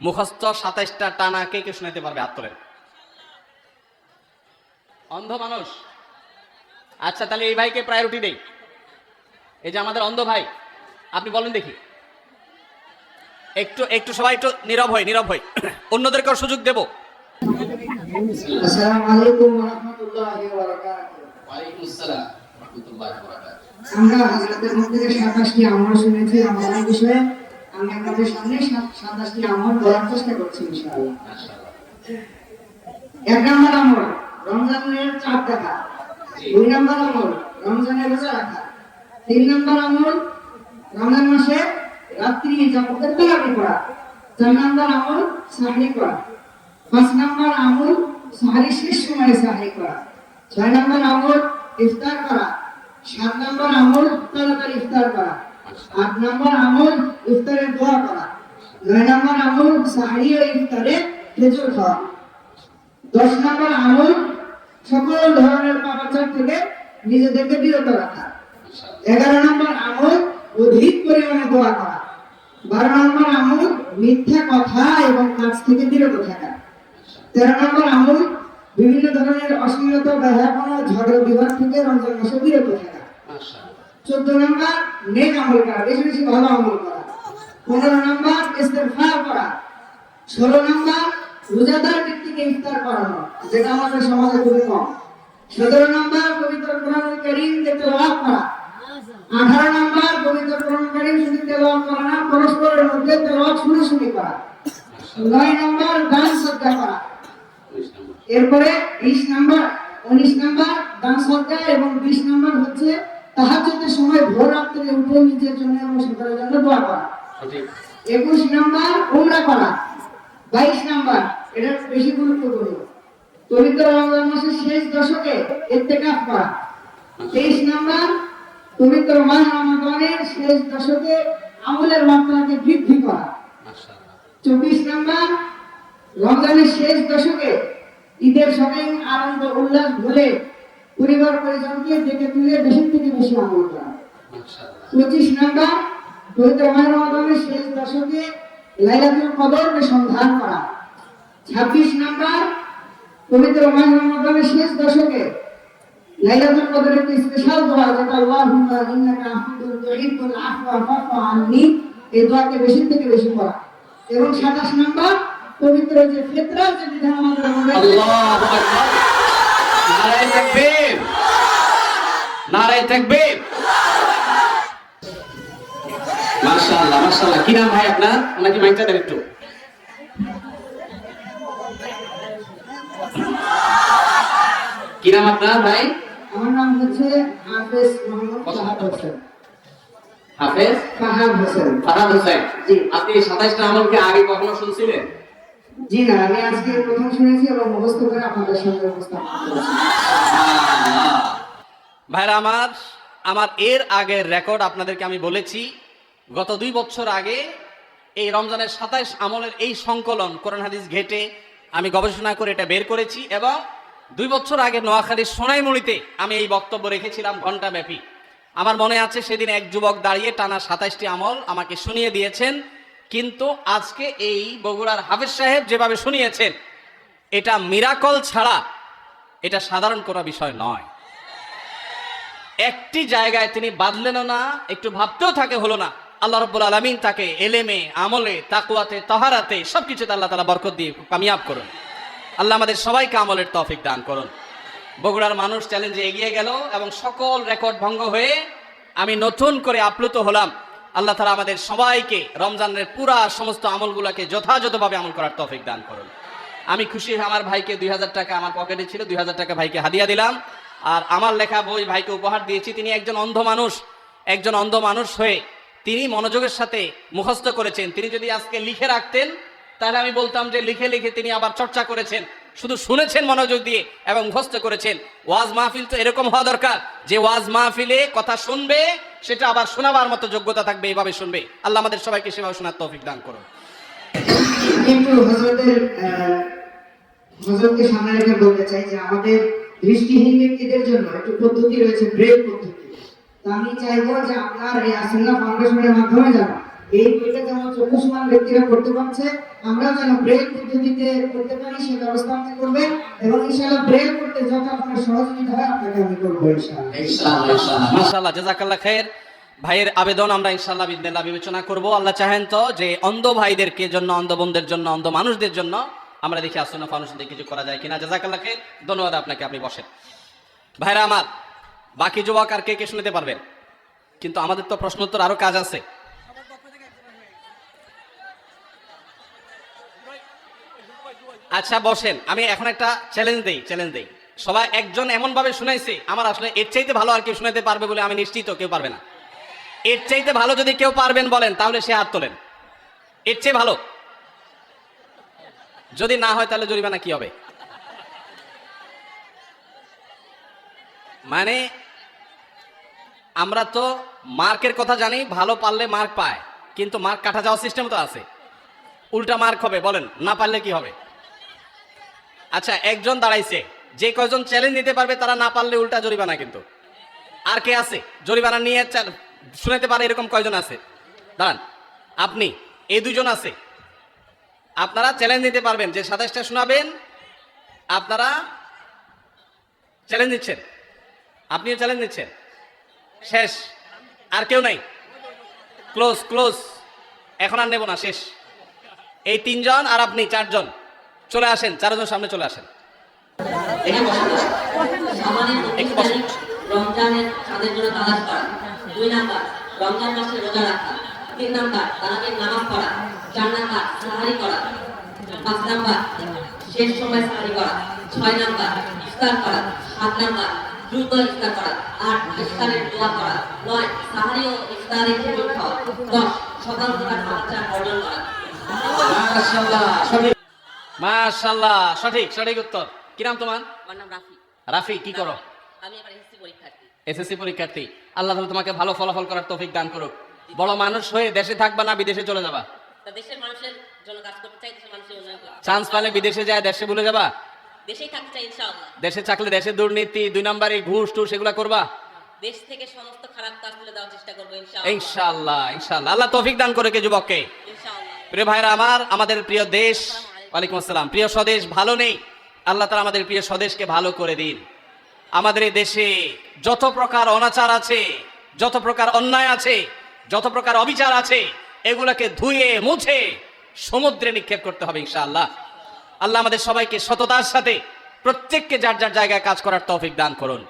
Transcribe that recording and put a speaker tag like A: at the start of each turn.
A: মুখস্থ সাতাইশটা টানা কে কে শোনাতে পারবে হাত তোলেন অন্ধ মানুষ। আচ্ছা তাহলে এই ভাইকে প্রায়োরিটি দেই। এই যে আমাদের অন্ধ ভাই আপনি বলেন দেখি। একটু একটু সবাই একটু নীরব হই নীরব হই। অন্যদেরকেও সুযোগ দেব।
B: আসসালামু আলাইকুম ওয়া রাহমাতুল্লাহি ওয়া বারাকাতুহু। আমরা হযরতের মুখ থেকে সাতাশটি আমল শুনেছি। আমলের বিষয়ে আমি আপনাদের সামনে সাতাশটি আমল বলার চেষ্টা করছি, ইনশাআল্লাহ। এক নম্বর আমল, রমজানের চাঁদ দেখা। দুই নম্বর আমল, রমজানের রোজা রাখা। তিন নম্বর আমল, রমজান মাসে রাত্রি জামাতের তেলাওয়াত করা। চার নম্বর আমল, সাহরি করা। পাঁচ নম্বর আমল, সাহারি শেষ সময়ে সাহারি করা। ছয় নম্বর আমল, ইফতার করা। সাত নম্বর আমল, তাড়াতাড়ি ইফতার করা। আট নম্বর আমল ইফতারের দোয়া করা। নয় নম্বর আমল সাহারি ও ইফতারে খেজুর খাওয়া। দশ নম্বর আমল সকল ধরনের পাপাচার থেকে নিজেদেরকে বিরত রাখা। এগারো নম্বর আমল অধিক পরিমাণে দোয়া করা। বারো নম্বর আমল মিথ্যা কথা এবং কাজ থেকে বিরত থাকা। তেরো নম্বর আমল বিভিন্ন ধরনের অশ্লীলতা ব্যাহাপনা ঝগড়া বিভাগ থেকে রমজান মাসে বিরত থাকা। চোদ্দ নম্বর, নেক আমল করা, বেশি বেশি ভালো আমল করা। পনেরো নম্বর ইস্তেফার করা। ষোলো নম্বর, রোজাদার ব্যক্তিকে ইফতার করানো, যেটা আমাদের সমাজে খুবই কম। সতেরো নম্বর, পবিত্র কোরআন করিমকে তেলাওয়াত করা। আঠারো নম্বর, পবিত্র কোরআন করিম শুধু তেলাওয়াত করা না, পরস্পরের মধ্যে তেলাওয়াত শুনে শুনে করা। নয় নম্বর, দান সজ্জা করা। এরপরে বিশ নম্বর, উনিশ নম্বর, দান সজ্জা এবং বিশ নম্বর হচ্ছে তাহাজ্জুদের সময় ভোর রাত্রে উঠে নিজের জন্য এবং সকলের জন্য দোয়া করা। একুশ নাম্বার উমরা করা। বাইশ নাম্বার এটা বেশি গুরুত্বপূর্ণ। পবিত্র রমজান মাসের শেষ দশকে ইত্তেকাফ করা। তেইশ নাম্বার পবিত্র মাস রমাদানের শেষ দশকে আমলের মাত্রাকে বৃদ্ধি করা। চব্বিশ নাম্বার রমজানের শেষ দশকে ঈদের সঙ্গে আনন্দ উল্লাস ভুলে পরিবার পরিজনকে ডেকে তুলে বেশি থেকে বেশি আমল করা। পঁচিশ নাম্বার শেষ দশকে লাইলাতুল কদরকে সন্ধান করা। ছাব্বিশ নাম্বার, পবিত্র মায়ের শেষ দশকে লাইলাতুল কদরের একটি স্পেশাল দোয়া, যেটা এই দোয়াকে বেশি থেকে বেশি পড়া। এবং সাতাশ নাম্বার, পবিত্র যে ফিতরার যে বিধান আমাদের
A: নারায়ে নারায়ে তাকবীর মাশাআল্লাহ মাশাআল্লাহ। কি নাম ভাই আপনার? ওনাকে মাইকটা দেন একটু। কি নাম আপনার ভাই?
B: আমার নাম হচ্ছে হাফেজ মোহাম্মদ হোসেন।
A: হাফেজ?
B: ফাহাদ হোসেন।
A: হোসেন।
B: জি।
A: আপনি সাতাইশটা আমলকে আগে কখনো শুনছিলেন?
B: জি না, আমি আজকে প্রথম শুনেছি এবং মুখস্থ করে আপনাদের সঙ্গে
A: ভাইরা, আমার আমার এর আগের রেকর্ড আপনাদেরকে আমি বলেছি, গত দুই বছর আগে এই রমজানের সাতাইশ আমলের এই সংকলন কোরআন হাদিস ঘেটে আমি গবেষণা করে এটা বের করেছি এবং দুই বছর আগে নোয়াখালীর সোনাইমুড়িতে আমি এই বক্তব্য রেখেছিলাম ঘণ্টা ব্যাপী আমার মনে আছে সেদিন এক যুবক দাঁড়িয়ে টানা সাতাইশটি আমল আমাকে শুনিয়ে দিয়েছেন। কিন্তু আজকে এই বগুড়ার হাফিজ সাহেব যেভাবে শুনিয়েছেন, এটা মিরাকল ছাড়া এটা সাধারণ কোনো বিষয় নয়। একটি জায়গায় তিনি বাদলেনও না, একটু ভাবতেও থাকে হলো না। আল্লাহ রব্বুল আলমিন তাকে এলেমে, আমলে তাকুয়াতে তহারাতে সবকিছুতে আল্লাহ তালা বরকত দিয়ে কামিয়াব করুন। আল্লাহ আমাদের সবাইকে আমলের তৌফিক দান করুন। বগুড়ার মানুষ চ্যালেঞ্জে এগিয়ে গেল এবং সকল রেকর্ড ভঙ্গ হয়ে আমি নতুন করে আপ্লুত হলাম। আল্লাহ তালা আমাদের সবাইকে রমজানের পুরা সমস্ত আমলগুলোকে যথাযথভাবে আমল করার তৌফিক দান করুন। আমি খুশি আমার ভাইকে দুই হাজার টাকা আমার পকেটে ছিল, দুই হাজার টাকা ভাইকে হাদিয়া দিলাম। আর আমার লেখা বই ভাইকে উপহার দিয়েছি। তিনি একজন অন্ধ মানুষ, একজন অন্ধ মানুষ হয়ে তিনি মনোযোগের সাথে মুখস্থ করেছেন। তিনি যদি আজকে লিখে রাখতেন, তাহলে আমি বলতাম যে লিখে লিখে তিনি আবার চর্চা করেছেন। শুধু শুনেছেন মনোযোগ দিয়ে এবং মুখস্থ করেছেন। ওয়াজ মাহফিল তো এরকম হওয়া দরকার যে ওয়াজ মাহফিলে কথা শুনবে, সেটা আবার শোনাবার মতো যোগ্যতা থাকবে, এইভাবে শুনবে। আল্লাহ আমাদের সবাইকে সেভাবে শোনার তৌফিক দান করুন।
B: কিন্তু হজরতের হজরতকে সামনে রেখে বলতে চাই যে আমাদের দৃষ্টিহীন ব্যক্তিদের জন্য একটি পদ্ধতি রয়েছে, ব্রেক পদ্ধতি। তো আমি চাইব যে আপনার এই আসন্না ফাউন্ডেশনের মাধ্যমে যেন এই বইটা যেমন চক্ষুষ্মান ব্যক্তিরা পারছে, আমরাও যেন ব্রেল পদ্ধতিতে পারি, সে ব্যবস্থা আপনি করবেন এবং ইনশাআল্লাহ ব্রেল যত আপনার সহযোগিতা হয়, আপনাকে আমি করব ইনশাআল্লাহ।
A: ভাইয়ের আবেদন আমরা ইনশাআল্লাহ বিবেচনা করব। আল্লাহ চাহেন তো যে অন্ধ ভাইদেরকে জন্য, অন্ধ বোনদের জন্য, অন্ধ মানুষদের জন্য আমরা দেখি আসন্ন ফাউন্ডেশন কিছু করা যায় কিনা। জাজাকাল্লাহ খায়ের ধন্যবাদ আপনাকে, আপনি বসেন। ভাইরা আমার, বাকি যুবক আর কে কে শুনতে পারবেন কিন্তু আমাদের তো প্রশ্নোত্তর আরও কাজ আছে। আচ্ছা বসেন। আমি এখন একটা চ্যালেঞ্জ দেই চ্যালেঞ্জ দেই। সবাই একজন এমন ভাবে শুনাইছে, আমার আসলে এর চাইতে ভালো আর কেউ শুনাইতে পারবে বলে আমি নিশ্চিত কেউ পারবে না। এর চাইতে ভালো যদি কেউ পারবেন বলেন, তাহলে সে হাত তোলেন। এর চেয়ে ভালো। যদি না হয় তাহলে জরিমানা কি হবে? মানে আমরা তো মার্কের কথা জানি, ভালো পারলে মার্ক পায়, কিন্তু মার্ক কাটা যাওয়ার সিস্টেম তো আছে। উল্টা মার্ক হবে, বলেন, না পারলে কি হবে? আচ্ছা একজন দাঁড়াইছে। যে কয়জন চ্যালেঞ্জ নিতে পারবে তারা না পারলে উল্টা জরিমানা কিন্তু। আর কে আছে? জরিমানা নিয়ে শুনাতে পারে এরকম কয়জন আছে? দাঁড়ান, আপনি, এই দুজন আছে। আপনারা চ্যালেঞ্জ নিতে পারবেন যে সাতাশটা শোনাবেন, আপনারা চ্যালেঞ্জ দিচ্ছেন আপনিও চ্যালেঞ্জ দিচ্ছেন শেষ। আর কেউ নাই। ক্লোজ ক্লোজ এখন আর নেব না, শেষ। এই তিনজন আর আপনি, চারজন। চলে আসেন চারজন সামনে চলে আসেন।
C: সামানের
A: একটু
C: উনিশ
A: বসুন।
C: তারিখ রমজানের চাঁদের জন্য তালাশ করা। দুই নাম্বার রমজান মাসে রোজা রাখা। তিন নাম্বার তারাবির নামাজ পড়া। চার নাম্বার সাহারি করা। পাঁচ নাম্বার শেষ সময় সাহারি করা। ছয় নাম্বার ইফতার করা। সাত নাম্বার দ্রুত ইফতার করা। আট ইফতারের দোয়া করা। নয় সাহারি ও ইফতারের খেজুর খাওয়া দশ সকাল অর্জন করা।
A: মাশাল্লাহ সঠিক সঠিক উত্তর। কি নাম তোমার?
C: আমার নাম রাফি।
A: রাফি কি করো?
C: আমি এবার এসএসসি পরীক্ষার্থী।
A: এসএসসি পরীক্ষার্থী। আল্লাহ তাআলা তোমাকে ভালো ফলাফল করার তৌফিক দান করুক। বড় মানুষ হয়ে দেশে থাকবা না বিদেশে চলে যাবা।
C: দেশের মানুষের জন্য কাজ করতে চাই দেশের মানুষের উন্নয়ন
A: চান্স পালে বিদেশে যায় দেশে ভুলে যাবা?
C: দেশেই থাকতে চাই ইনশাআল্লাহ।
A: দেশে থাকলে দেশে দুর্নীতি দুই নাম্বারই ঘুষ টুস এগুলা করবা?
C: দেশ থেকে সমস্ত খারাপ কাজ তুলে দেওয়ার চেষ্টা করব ইনশাআল্লাহ।
A: ইনশাআল্লাহ ইনশাআল্লাহ। আল্লাহ তৌফিক দান করে কে যুবককে?
C: ইনশাআল্লাহ।
A: প্রিয় ভাইরা আমার আমাদের প্রিয় দেশ ওয়ালাইকুম আসসালাম। প্রিয় স্বদেশ, ভালো নেই? আল্লাহ তালা আমাদের প্রিয় স্বদেশকে ভালো করে দিন। আমাদের এই দেশে যত প্রকার অনাচার আছে, যত প্রকার অন্যায় আছে, যত প্রকার অবিচার আছে, এগুলোকে ধুয়ে, মুছে সমুদ্রে নিক্ষেপ করতে হবে ইনশাআল্লাহ। আল্লাহ আমাদের সবাইকে সততার সাথে প্রত্যেককে যার যার জায়গায় কাজ করার তৌফিক দান করুন।